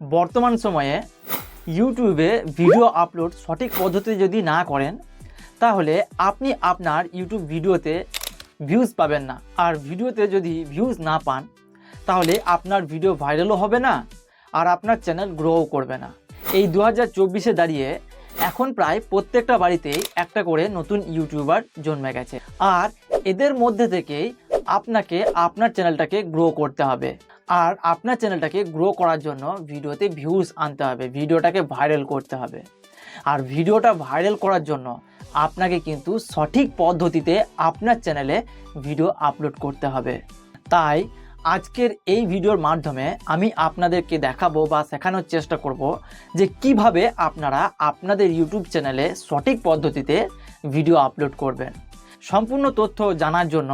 বর্তমান সময়ে ইউটিউবে ভিডিও আপলোড সঠিক পদ্ধতি যদি না করেন, তাহলে আপনি আপনার ইউটিউব ভিডিওতে ভিউজ পাবেন না। আর ভিডিওতে যদি ভিউজ না পান, তাহলে আপনার ভিডিও ভাইরালও হবে না আর আপনার চ্যানেল গ্রোও করবে না। এই দু হাজার দাঁড়িয়ে এখন প্রায় প্রত্যেকটা বাড়িতেই একটা করে নতুন ইউটিউবার জন্মে গেছে। আর এদের মধ্যে থেকেই আপনাকে আপনার চ্যানেলটাকে গ্রো করতে হবে। আর আপনার চ্যানেলটাকে গ্রো করার জন্য ভিডিওতে ভিউজ আনতে হবে ভিডিওটাকে ভাইরাল করতে হবে। আর ভিডিওটা ভাইরাল করার জন্য আপনাকে কিন্তু সঠিক পদ্ধতিতে আপনার চ্যানেলে ভিডিও আপলোড করতে হবে। তাই আজকের এই ভিডিওর মাধ্যমে আমি আপনাদেরকে দেখাবো বা শেখানোর চেষ্টা করব যে কীভাবে আপনারা আপনাদের ইউটিউব চ্যানেলে সঠিক পদ্ধতিতে ভিডিও আপলোড করবেন। সম্পূর্ণ তথ্য জানার জন্য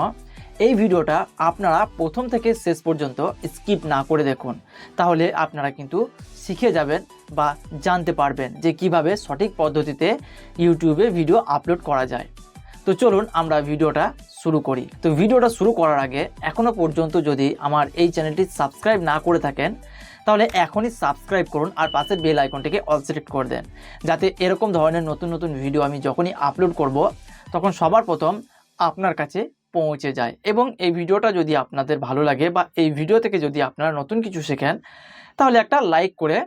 এই ভিডিওটা আপনারা প্রথম থেকে শেষ পর্যন্ত স্কিপ না করে দেখুন। তাহলে আপনারা কিন্তু শিখে যাবেন বা জানতে পারবেন যে কীভাবে সঠিক পদ্ধতিতে ইউটিউবে ভিডিও আপলোড করা যায়। তো চলুন আমরা ভিডিওটা শুরু করি। তো ভিডিওটা শুরু করার আগে এখনও পর্যন্ত যদি আমার এই চ্যানেলটি সাবস্ক্রাইব না করে থাকেন, তাহলে এখনই সাবস্ক্রাইব করুন আর পাশের বেল আইকনটিকে অল সিলেক্ট করে দেন। যাতে এরকম ধরনের নতুন নতুন ভিডিও আমি যখনই আপলোড করব, তখন সবার প্রথম আপনার কাছে পৌঁছে যায়। এবং এই ভিডিওটা যদি আপনাদের ভালো লাগে বা এই ভিডিও থেকে যদি আপনারা নতুন কিছু শেখেন, তাহলে একটা লাইক করে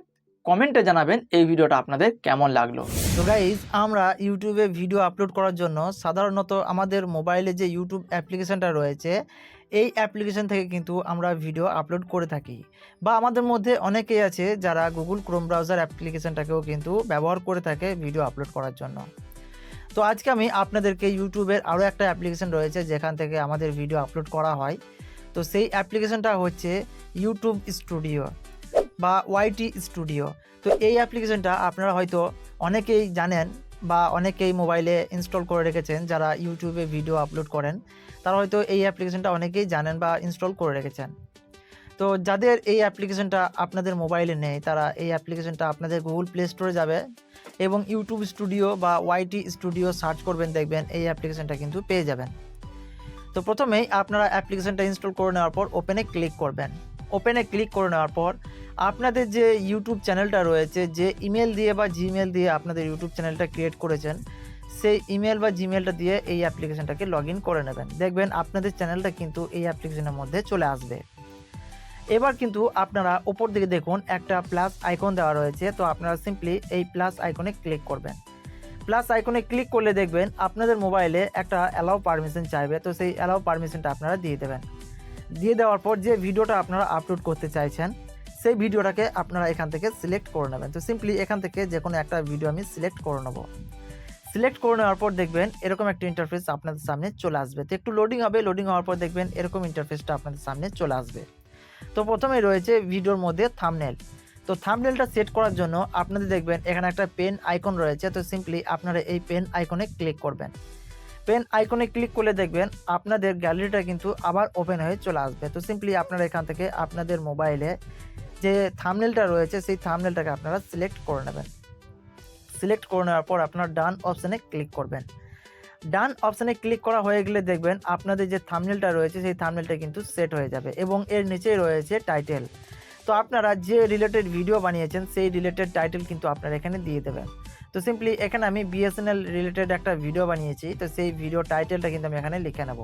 কমেন্টে জানাবেন এই ভিডিওটা আপনাদের কেমন লাগল। তো গাইজ আমরা ইউটিউবে ভিডিও আপলোড করার জন্য সাধারণত আমাদের মোবাইলে যে ইউটিউব অ্যাপ্লিকেশনটা রয়েছে, এই অ্যাপ্লিকেশন থেকে কিন্তু আমরা ভিডিও আপলোড করে থাকি। বা আমাদের মধ্যে অনেকেই আছে যারা গুগল ক্রোম ব্রাউজার অ্যাপ্লিকেশনটাকেও কিন্তু ব্যবহার করে থাকে ভিডিও আপলোড করার জন্য। তো আজকে আমি আপনাদেরকে ইউটিউবের আরও একটা অ্যাপ্লিকেশন রয়েছে, যেখান থেকে আমাদের ভিডিও আপলোড করা হয়। তো সেই অ্যাপ্লিকেশনটা হচ্ছে ইউটিউব স্টুডিও বা ওয়াইটি স্টুডিও তো এই অ্যাপ্লিকেশনটা আপনারা হয়তো অনেকেই জানেন বা অনেকেই মোবাইলে ইনস্টল করে রেখেছেন, যারা ইউটিউবে ভিডিও আপলোড করেন, তারা হয়তো এই অ্যাপ্লিকেশনটা অনেকেই জানেন বা ইনস্টল করে রেখেছেন। তো যাদের এই অ্যাপ্লিকেশনটা আপনাদের মোবাইলে নেই, তারা এই অ্যাপ্লিকেশনটা আপনাদের গুগল প্লে স্টোরে যাবে এবং ইউটিউব স্টুডিও বা ওয়াইটি স্টুডিও সার্চ করবেন, দেখবেন এই অ্যাপ্লিকেশনটা কিন্তু পেয়ে যাবেন। তো প্রথমেই আপনারা অ্যাপ্লিকেশনটা ইনস্টল করে নেওয়ার পর ওপেনে ক্লিক করবেন। ওপেনে ক্লিক করে নেওয়ার পর আপনাদের যে ইউটিউব চ্যানেলটা রয়েছে, যে ইমেল দিয়ে বা জিমেল দিয়ে আপনাদের ইউটিউব চ্যানেলটা ক্রিয়েট করেছেন, সেই ইমেল বা জিমেলটা দিয়ে এই অ্যাপ্লিকেশনটাকে লগ করে নেবেন। দেখবেন আপনাদের চ্যানেলটা কিন্তু এই অ্যাপ্লিকেশনের মধ্যে চলে আসবে। এবার কিন্তু আপনারা ওপর দিকে দেখুন, একটা প্লাস আইকন দেওয়া রয়েছে। তো আপনারা সিম্পলি এই প্লাস আইকনে ক্লিক করবেন। প্লাস আইকনে ক্লিক করলে দেখবেন আপনাদের মোবাইলে একটা অ্যালাউ পারমিশন চাইবে। তো সেই অ্যালাউ পারমিশনটা আপনারা দিয়ে দেবেন। দিয়ে দেওয়ার পর যে ভিডিওটা আপনারা আপলোড করতে চাইছেন, সেই ভিডিওটাকে আপনারা এখান থেকে সিলেক্ট করে নেবেন। তো সিম্পলি এখান থেকে যে কোনো একটা ভিডিও আমি সিলেক্ট করে নেব। সিলেক্ট করে নেওয়ার পর দেখবেন এরকম একটা ইন্টারফেস আপনাদের সামনে চলে আসবে। তো একটু লোডিং হবে। লোডিং হওয়ার পর দেখবেন এরকম ইন্টারফেসটা আপনাদের সামনে চলে আসবে। তো প্রথমে রয়েছে ভিডিওর মধ্যে থামনেল তো থামনেলটা সেট করার জন্য আপনাদের দেখবেন এখানে একটা পেন আইকন রয়েছে, তো সিম্পলি আপনারা এই পেন আইকনে ক্লিক করবেন। পেন আইকনে ক্লিক করলে দেখবেন আপনাদের গ্যালারিটা কিন্তু আবার ওপেন হয়ে চলে আসবে। তো সিম্পলি আপনারা এখান থেকে আপনাদের মোবাইলে যে থামনেলটা রয়েছে, সেই থামনেলটাকে আপনারা সিলেক্ট করে নেবেন। সিলেক্ট করে নেওয়ার পর আপনার ডান অপশানে ক্লিক করবেন। ডান অপশানে ক্লিক করা হয়ে গেলে দেখবেন আপনাদের যে থামনেলটা রয়েছে, সেই থামনেলটা কিন্তু সেট হয়ে যাবে এবং এর নিচেই রয়েছে টাইটেল তো আপনারা যে রিলেটেড ভিডিও বানিয়েছেন, সেই রিলেটেড টাইটেল কিন্তু আপনারা এখানে দিয়ে দেবেন। তো সিম্পলি এখানে আমি বিএসএনএল রিলেটেড একটা ভিডিও বানিয়েছি, তো সেই ভিডিও টাইটেলটা কিন্তু আমি এখানে লিখে নেব।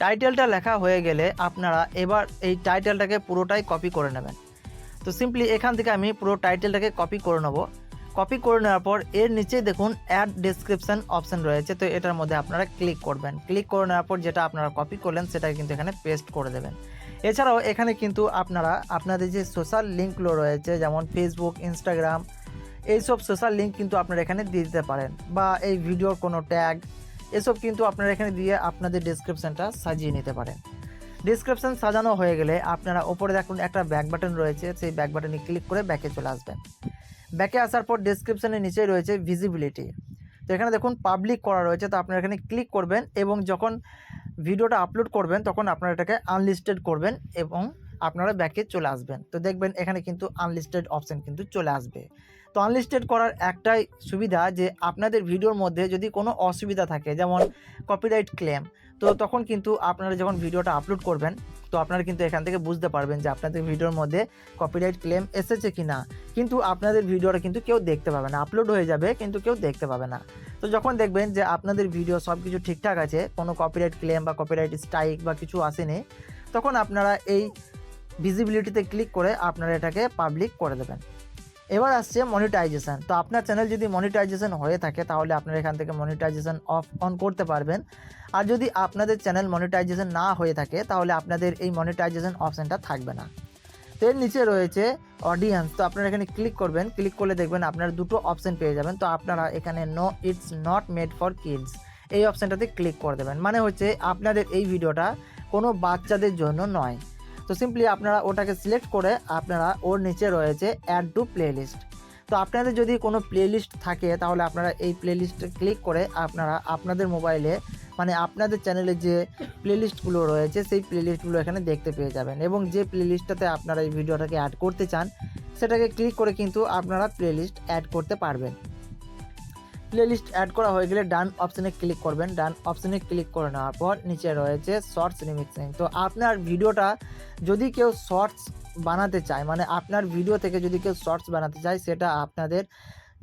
টাইটেলটা লেখা হয়ে গেলে আপনারা এবার এই টাইটেলটাকে পুরোটাই কপি করে নেবেন। তো সিম্পলি এখান থেকে আমি পুরো টাইটেলটাকে কপি করে নেব। কপি করে নেওয়ার পর এর নিচে দেখুন অ্যাড ডেসক্রিপশন অপশন রয়েছে, তো এটার মধ্যে আপনারা ক্লিক করবেন। ক্লিক করে নেওয়ার পর যেটা আপনারা কপি করলেন, সেটা কিন্তু এখানে পেস্ট করে দেবেন। এছাড়াও এখানে কিন্তু আপনারা, আপনাদের যে সোশ্যাল লিঙ্কগুলো রয়েছে, যেমন ফেসবুক ইনস্টাগ্রাম এইসব সোশ্যাল লিঙ্ক কিন্তু আপনারা এখানে দিয়ে দিতে পারেন, বা এই ভিডিওর কোনো ট্যাগ এসব কিন্তু আপনারা এখানে দিয়ে আপনাদের ডিসক্রিপশানটা সাজিয়ে নিতে পারেন। ডিসক্রিপশান সাজানো হয়ে গেলে আপনারা ওপরে দেখুন একটা ব্যাক বাটন রয়েছে, সেই ব্যাক বাটনে ক্লিক করে ব্যাকে চলে আসবেন। ব্যাকে আসার পর ডিসক্রিপশানের নিচেই রয়েছে ভিজিবিলিটি তো এখানে দেখুন পাবলিক করা রয়েছে, তো আপনারা এখানে ক্লিক করবেন এবং যখন ভিডিওটা আপলোড করবেন, তখন আপনারা এটাকে আনলিস্টেড করবেন এবং আপনারা ব্যাকে চলে আসবেন। তো দেখবেন, এখানে কিন্তু আনলিস্টেড অপশান কিন্তু চলে আসবে। তো আনলিস্টেড করার একটাই সুবিধা যে, আপনাদের ভিডিওর মধ্যে যদি কোনো অসুবিধা থাকে, যেমন কপিরাইট ক্লেম তো তখন কিন্তু আপনারা যখন ভিডিওটা আপলোড করবেন, তো আপনারা কিন্তু এখান থেকে বুঝতে পারবেন যে আপনাদের ভিডিওর মধ্যে কপিরাইট ক্লেম এসেছে কি না কিন্তু আপনাদের ভিডিওটা কিন্তু কেউ দেখতে পাবে না। আপলোড হয়ে যাবে, কিন্তু কেউ দেখতে পাবে না। তো যখন দেখবেন যে আপনাদের ভিডিও সব কিছু ঠিকঠাক আছে, কোনো কপিরাইট ক্লেম বা কপিরাইট স্ট্রাইক বা কিছু আসেনি, তখন আপনারা এই ভিজিবিলিটিতে ক্লিক করে আপনারা এটাকে পাবলিক করে দেবেন। এবার আসছে মনিটাইজেশন তো আপনার চ্যানেল যদি মনিটাইজেশন হয়ে থাকে, তাহলে আপনারা এখান থেকে মনিটাইজেশন অফ অন করতে পারবেন। আর যদি আপনাদের চ্যানেল মনিটাইজেশন না হয়ে থাকে, তাহলে আপনাদের এই মনিটাইজেশন অপশানটা থাকবে না। তো এর নিচে রয়েছে অডিয়েন্স তো আপনারা এখানে ক্লিক করবেন ক্লিক করলে দেখবেন আপনারা দুটো অপশন পেয়ে যাবেন। তো আপনারা এখানে no it's not made for kids এই অপশানটাতে ক্লিক করে দেবেন। মানে হচ্ছে আপনাদের এই ভিডিওটা কোনো বাচ্চাদের জন্য নয়। তো সিম্পলি আপনারা ওটাকে সিলেক্ট করে আপনারা ওর নিচে রয়েছে অ্যাড টু প্লেলিস্ট তো আপনাদের যদি কোনো প্লেলিস্ট থাকে, তাহলে আপনারা এই প্লেলিস্টে ক্লিক করে আপনারা আপনাদের মোবাইলে মানে আপনাদের চ্যানেলে যে প্লেলিস্টগুলো রয়েছে, সেই প্লেলিস্টগুলো এখানে দেখতে পেয়ে যাবেন। এবং যে প্লেলিস্টটাতে আপনারা এই ভিডিওটাকে অ্যাড করতে চান, সেটাকে ক্লিক করে কিন্তু আপনারা প্লেলিস্ট অ্যাড করতে পারবেন। প্লেলিস্ট অ্যাড করা হয়ে গেলে ডান অপশনে ক্লিক করবেন। ডান অপশনে ক্লিক করে নেওয়ার পর নিচে রয়েছে শর্টস রিমিক্সিং তো আপনার ভিডিওটা যদি কেউ শর্টস বানাতে চায় মানে আপনার ভিডিও থেকে যদি কেউ শর্টস বানাতে চায়, সেটা আপনাদের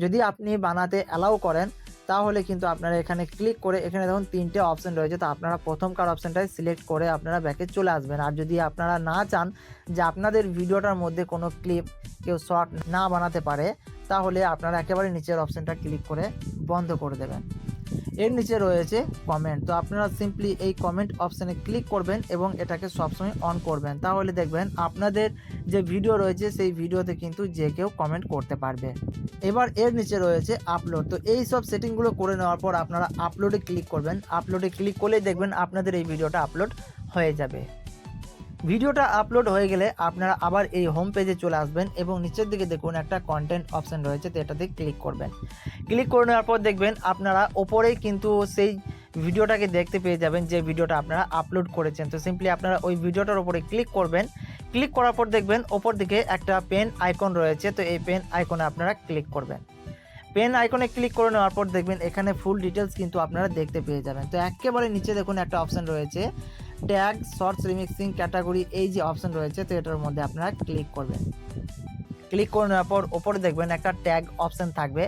যদি আপনি বানাতে অ্যালাউ করেন, তাহলে কিন্তু আপনারা এখানে ক্লিক করে এখানে দেখুন তিনটে অপশন রয়েছে। তো আপনারা প্রথমকার অপশনটাই সিলেক্ট করে আপনারা ব্যাকে চলে আসবেন। আর যদি আপনারা না চান যে আপনাদের ভিডিওটার মধ্যে কোনো ক্লিপ কেউ শর্ট না বানাতে পারে তাহলে আপনারা একেবারে নিচের অপশনটা ক্লিক করে বন্ধ করে দেবেন। এর নিচে রয়েছে কমেন্ট তো আপনারা সিম্পলি এই কমেন্ট অপশানে ক্লিক করবেন এবং এটাকে সবসময় অন করবেন। তাহলে দেখবেন আপনাদের যে ভিডিও রয়েছে, সেই ভিডিওতে কিন্তু যে কেউ কমেন্ট করতে পারবে। এবার এর নিচে রয়েছে আপলোড তো এই সব সেটিংগুলো করে নেওয়ার পর আপনারা আপলোডে ক্লিক করবেন। আপলোডে ক্লিক করলেই দেখবেন আপনাদের এই ভিডিওটা আপলোড হয়ে যাবে। ভিডিওটা আপলোড হয়ে গেলে আপনারা আবার এই হোম পেজে চলে আসবেন এবং নিচের দিকে দেখুন একটা কন্টেন্ট অপশন রয়েছে, তো এটাতে ক্লিক করবেন। ক্লিক করে নেওয়ার পর দেখবেন আপনারা ওপরেই কিন্তু সেই ভিডিওটাকে দেখতে পেয়ে যাবেন যে ভিডিওটা আপনারা আপলোড করেছেন। তো সিম্পলি আপনারা ওই ভিডিওটার উপরে ক্লিক করবেন। ক্লিক করার পর দেখবেন ওপর দিকে একটা পেন আইকন রয়েছে, তো এই পেন আইকনে আপনারা ক্লিক করবেন। পেন আইকনে ক্লিক করে নেওয়ার পর দেখবেন এখানে ফুল ডিটেলস কিন্তু আপনারা দেখতে পেয়ে যাবেন। তো একেবারে নিচে দেখুন একটা অপশন রয়েছে ট্যাগ, শর্টস, রিমিক্সিং ক্যাটাগরি এই যে অপশন রয়েছে, তো এটার মধ্যে আপনারা ক্লিক করবেন। ক্লিক করে নেওয়ার পর ওপরে দেখবেন একটা ট্যাগ অপশন থাকবে।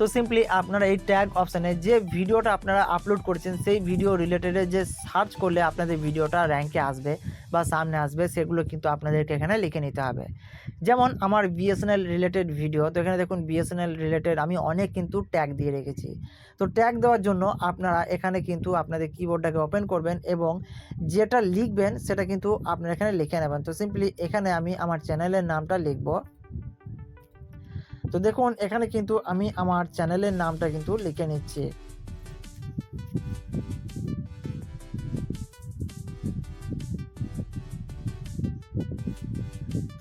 তো সিম্পলি আপনারা এই ট্যাগ অপশানে যে ভিডিওটা আপনারা আপলোড করেছেন, সেই ভিডিও রিলেটেডে যে সার্চ করলে আপনাদের ভিডিওটা র্যাঙ্কে আসবে বা সামনে আসবে, সেগুলো কিন্তু আপনাদেরকে এখানে লিখে নিতে হবে। যেমন আমার বিএসএনএল রিলেটেড ভিডিও তো এখানে দেখুন বিএসএনএল রিলেটেড আমি অনেক কিন্তু ট্যাগ দিয়ে রেখেছি। তো ট্যাগ দেওয়ার জন্য আপনারা এখানে কিন্তু আপনাদের কিবোর্ডটাকে ওপেন করবেন এবং যেটা লিখবেন সেটা কিন্তু আপনারা এখানে লিখে নেবেন। তো সিম্পলি এখানে আমি আমার চ্যানেলের নামটা লিখব। তো দেখুন, এখানে কিন্তু আমি আমার চ্যানেলের নামটা কিন্তু লিখে নিচ্ছি।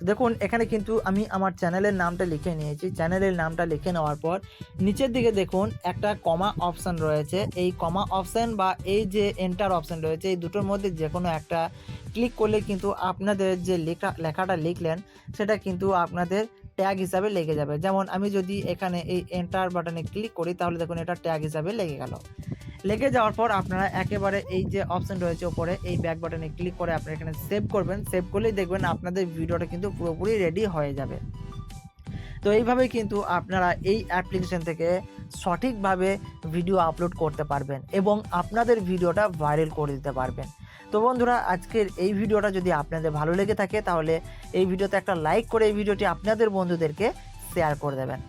দেখুন, এখানে কিন্তু আমি আমার চ্যানেলের নামটা লিখে নিয়েছি। চ্যানেলের নামটা লিখে নেওয়ার পর, নিচের দিকে দেখুন, একটা কমা অপশান রয়েছে। এই কমা অপশান বা এই যে এন্টার অপশান রয়েছে, এই দুটোর মধ্যে যে কোনো একটা ক্লিক করলে কিন্তু আপনাদের যে লেখা লেখাটা লিখলেন, সেটা কিন্তু আপনাদের ট্যাগ হিসাবে লেগে যাবে। যেমন আমি যদি এখানে এই এন্টার বাটনে ক্লিক করি, তাহলে দেখুন এটা ট্যাগ হিসাবে লেগে গেল। লেগে যাওয়ার পর আপনারা একেবারে এই যে অপশন রয়েছে ওপরে এই ব্যাক বাটনে ক্লিক করে আপনারা এখানে সেভ করবেন। সেভ করলেই দেখবেন আপনাদের ভিডিওটা কিন্তু পুরোপুরি রেডি হয়ে যাবে। তো এইভাবে কিন্তু আপনারা এই অ্যাপ্লিকেশন থেকে সঠিকভাবে ভিডিও আপলোড করতে পারবেন এবং আপনাদের ভিডিওটা ভাইরাল করে দিতে পারবেন। তো বন্ধুরা, আজকের এই ভিডিওটা যদি আপনাদের ভালো লেগে থাকে, তাহলে এই ভিডিওতে একটা লাইক করে এই ভিডিওটি আপনাদের বন্ধুদেরকে শেয়ার করে দেবেন।